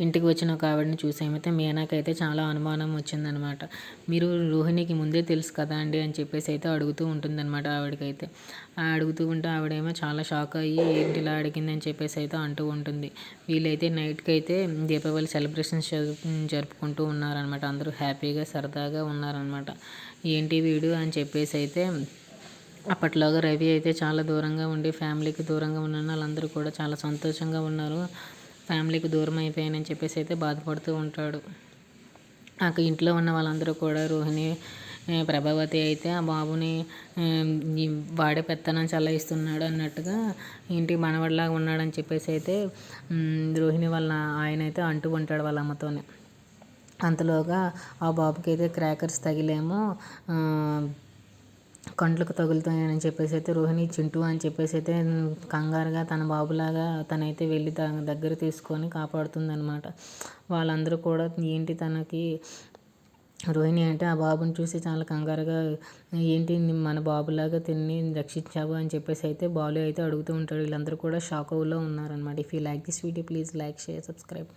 ఇంటికి వచ్చిన ఒక ఆవిడని చూసి. మీనాకైతే చాలా అనుమానం వచ్చిందనమాట. మీరు రోహిణికి ముందే తెలుసు కదా అండి అని చెప్పేసి అయితే అడుగుతూ ఉంటుందన్నమాట ఆవిడకైతే. అడుగుతూ ఉంటే ఆవిడేమో చాలా షాక్ అయ్యి ఏంటి ఇలా అడిగిందని చెప్పేసి అయితే అంటూ ఉంటుంది. వీళ్ళైతే నైట్కి అయితే దీపావళి సెలబ్రేషన్స్ జరుపుకుంటూ ఉన్నారనమాట. అందరూ హ్యాపీగా సరదాగా ఉన్నారనమాట. ఏంటి వీడు? అని చెప్పేసి అయితే అప్పట్లాగా రవి అయితే చాలా దూరంగా ఉండి ఫ్యామిలీకి దూరంగా ఉన్న వాళ్ళందరూ కూడా చాలా సంతోషంగా ఉన్నారు. ఫ్యామిలీకి దూరం అయిపోయానని చెప్పేసి అయితే బాధపడుతూ ఉంటాడు. నాకు ఇంట్లో ఉన్న వాళ్ళందరూ కూడా రోహిణి ప్రభావతి అయితే ఆ బాబుని వాడే పెత్తనం చల్లయిస్తున్నాడు అన్నట్టుగా ఇంటి మనవడిలాగా ఉన్నాడని చెప్పేసి అయితే రోహిణి వాళ్ళ ఆయన అయితే అంటూ ఉంటాడు వాళ్ళ అమ్మతోనే. అంతలోగా ఆ బాబుకి అయితే క్రాకర్స్ తగిలేమో కంట్లకు తగులుతాయని చెప్పేసి అయితే రోహిణి చింటూ అని చెప్పేసి అయితే కంగారుగా తన బాబులాగా తనైతే వెళ్ళి తన దగ్గర తీసుకొని కాపాడుతుందనమాట వాళ్ళందరూ కూడా ఏంటి తనకి రోహిణి అంటే ఆ బాబుని చూసి చాలా కంగారుగా ఏంటి మన బాబులాగా తిని రక్షించావు? అని చెప్పేసి అయితే బాలు అయితే అడుగుతూ ఉంటాడు. వీళ్ళందరూ కూడా షాక్ అవులో ఉన్నారనమాట if you like this video please like share subscribe